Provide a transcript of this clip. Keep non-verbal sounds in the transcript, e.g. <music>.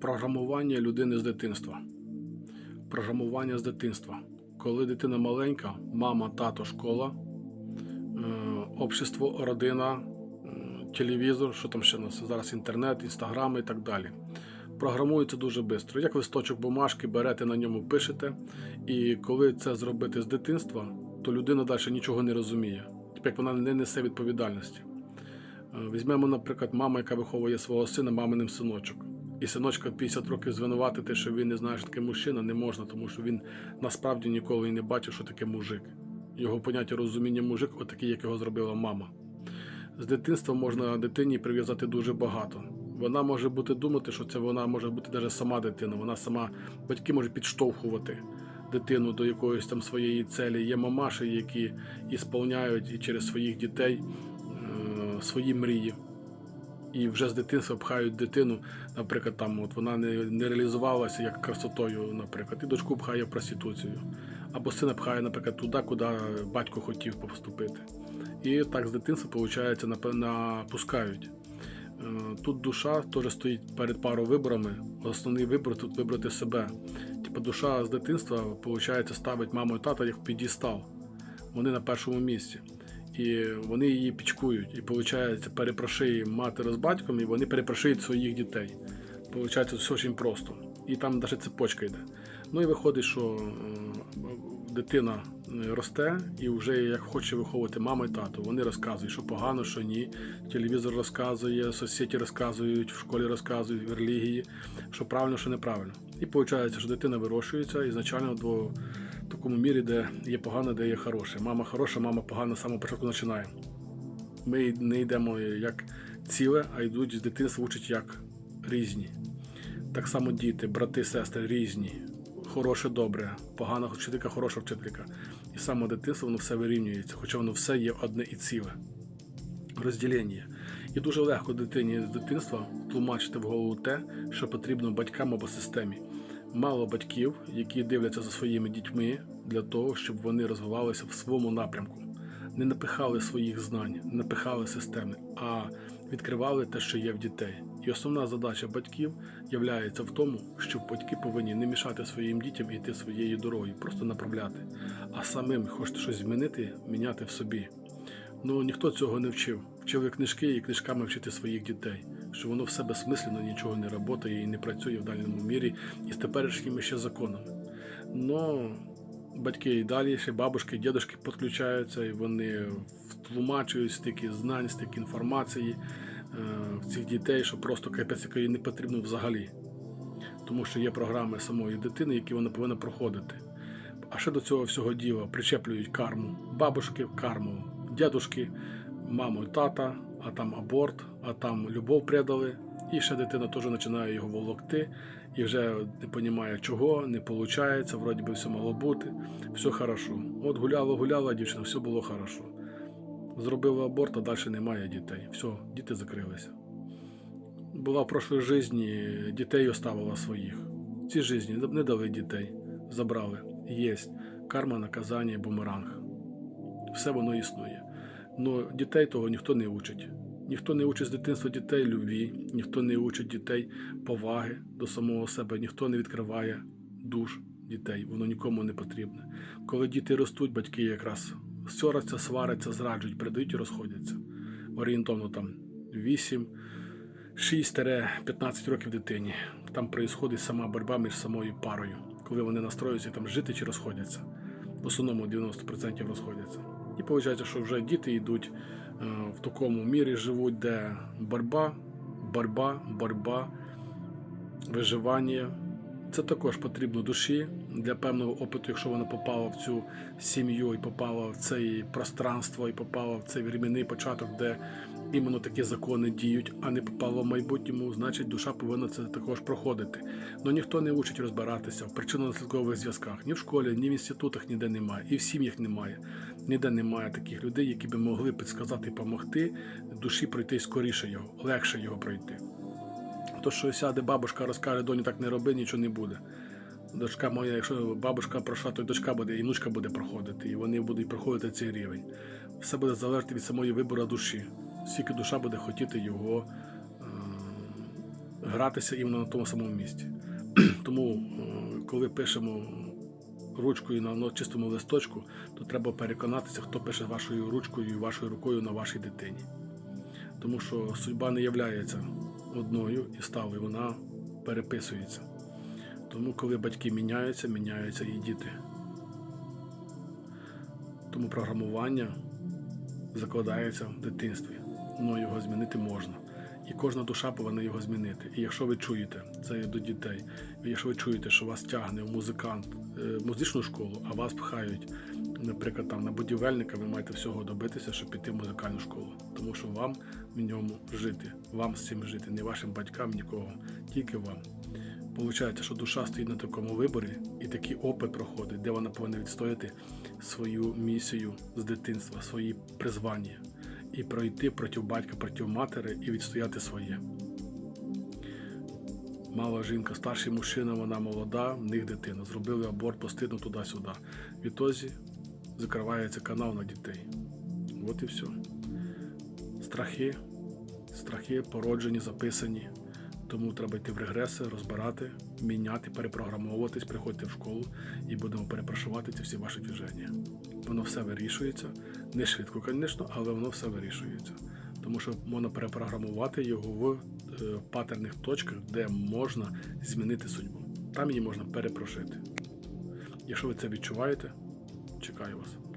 Програмування людини з дитинства. Програмування з дитинства. Коли дитина маленька, мама, тато, школа, е, общество, родина, телевізор, що там ще нас зараз інтернет, інстаграм і так далі. Програмується дуже швидко. Як листочок бумажки, берете на ньому, пишете. І коли це зробити з дитинства, то людина далі нічого не розуміє, Типу, як вона не несе відповідальності. Е, Візьмемо, наприклад, мама, яка виховує свого сина, маминим синочок. І синочка в 50 років звинуватити, що він не знає, що таке мужчина, не можна, тому що він насправді ніколи і не бачив, що таке мужик. Його поняття розуміння мужик, отакий, як його зробила мама. З дитинства можна дитині прив'язати дуже багато. Вона може бути думати, що це вона може бути навіть сама дитина. Вона сама батьки можуть підштовхувати дитину до якоїсь там своєї целі. Є мамаші, які ісполняють і через своїх дітей е, свої мрії. І вже з дитинства пхають дитину, наприклад, там от вона не, не реалізувалася як красотою, наприклад, і дочку пхає проституцію. Або сина пхає, наприклад, туди, куди батько хотів поступити. І так з дитинства, виходить, напускають. Е, Тут душа теж стоїть перед парою виборами. Основний вибір тут вибрати себе. Типу душа з дитинства, виходить, ставить маму і тата як підістал. Вони на першому місці. І вони її пічкують. І виходить, перепрошує матері з батьком, і вони перепрошують своїх дітей. Получається, все дуже просто. І там навіть цепочка йде. Ну і виходить, що е, дитина е, росте і вже як хоче виховувати мама і тато. Вони розказують, що погано, що ні. Телевізор розказує, соцсеті розказують, в школі розказують, в релігії, що правильно, що неправильно. І виходить, що дитина вирощується ізначально до такому мірі, де є погано, де є хороше. Мама хороша, мама погана самого початку починає. Ми не йдемо як ціле, а йдуть з дитинства учать як різні. Так само діти, брати, сестри різні. Хороше, добре, погана вчителька, хороша вчителька. І з самого дитинства воно все вирівнюється, хоча воно все є одне і ціле. Розділення. І дуже легко дитині з дитинства тлумачити в голову те, що потрібно батькам або системі. Мало батьків, які дивляться за своїми дітьми для того, щоб вони розвивалися в своєму напрямку, не напихали своїх знань, не напихали системи, а відкривали те, що є в дітей. І основна задача батьків являється в тому, що батьки повинні не мішати своїм дітям йти своєю дорогою, просто направляти, а самим хочете щось змінити, міняти в собі. Ну ніхто цього не вчив. Вчили книжки і книжками вчити своїх дітей, що воно все безсмислено, нічого не працює і не працює в дальньому мірі і з теперішніми ще законами. Но батьки і далі, ще бабушки, і дідушки підключаються, і вони втлумачують стільки знань, стільки інформації е, в цих дітей, що просто капець якої не потрібно взагалі. Тому що є програми самої дитини, які вона повинна проходити. А ще до цього всього діла причеплюють карму. Бабушки карму, дядушки, маму і тата, а там аборт, а там любов предали. І ще дитина теж починає його волокти і вже не розуміє чого, не виходить, вроді би все могло бути, все хорошо. От гуляла, гуляла дівчина, все було хорошо. Зробила аборт, а далі немає дітей. Все, діти закрилися. Була в прошлій житті, дітей оставила своїх. В цій житті не дали дітей, забрали. Єсть карма, наказання, бумеранг. Все воно існує. Но дітей того ніхто не учить. Ніхто не учить з дитинства дітей любві, ніхто не учить дітей поваги до самого себе, ніхто не відкриває душ дітей, воно нікому не потрібне. Коли діти ростуть, батьки якраз ссоряться, сваряться, зраджують, передають і розходяться. Орієнтовно там 8, 6-15 років дитині. Там відбувається сама боротьба між самою парою, коли вони настроюються там жити чи розходяться. В основному 90% розходяться. І виходить, що вже діти йдуть е, в такому мірі, живуть, де борьба, борьба, борьба, виживання. Це також потрібно душі для певного опиту, якщо вона попала в цю сім'ю і попала в це пространство, і попала в цей временний початок, де іменно такі закони діють, а не попала в майбутньому, значить душа повинна це також проходити. Но ніхто не учить розбиратися в причинно-наслідкових зв'язках. Ні в школі, ні в інститутах ніде немає, і в сім'ях немає. Ніде немає таких людей, які би могли підсказати і допомогти душі пройти скоріше його, легше його пройти. То, що сяде бабушка, розкаже, доні так не роби, нічого не буде. Дочка моя, якщо бабушка пройшла, то й дочка буде, і внучка буде проходити, і вони будуть проходити цей рівень. Все буде залежати від самої вибору душі. Скільки душа буде хотіти його е, гратися іменно на тому самому місці. <clears throat> Тому, е, коли пишемо ручкою на ну, чистому листочку, то треба переконатися, хто пише вашою ручкою і вашою рукою на вашій дитині. Тому що судьба не являється одною і сталою, вона переписується. Тому, коли батьки міняються, міняються і діти. Тому програмування закладається в дитинстві. Ну його змінити можна. І кожна душа повинна його змінити. І якщо ви чуєте, це до дітей, якщо ви чуєте, що вас тягне в музикант, е, музичну школу, а вас пхають, наприклад, там на будівельника, ви маєте всього добитися, щоб піти в музикальну школу. Тому що вам в ньому жити, вам з цим жити, не вашим батькам, нікого, тільки вам. Получається, що душа стоїть на такому виборі і такий опит проходить, де вона повинна відстояти свою місію з дитинства, свої призвання і пройти проти батька, проти матері і відстояти своє. Мала жінка, старший мужчина, вона молода, в них дитина. Зробили аборт, постидно туди-сюди. Відтоді закривається канал на дітей. От і все. Страхи, страхи породжені, записані. Тому треба йти в регреси, розбирати, міняти, перепрограмовуватись, приходьте в школу і будемо перепрошувати ці всі ваші движення. Воно все вирішується. Не швидко, звісно, але воно все вирішується. Тому що можна перепрограмувати його в е, патерних точках, де можна змінити судьбу. Там її можна перепрошити. Якщо ви це відчуваєте, чекаю вас.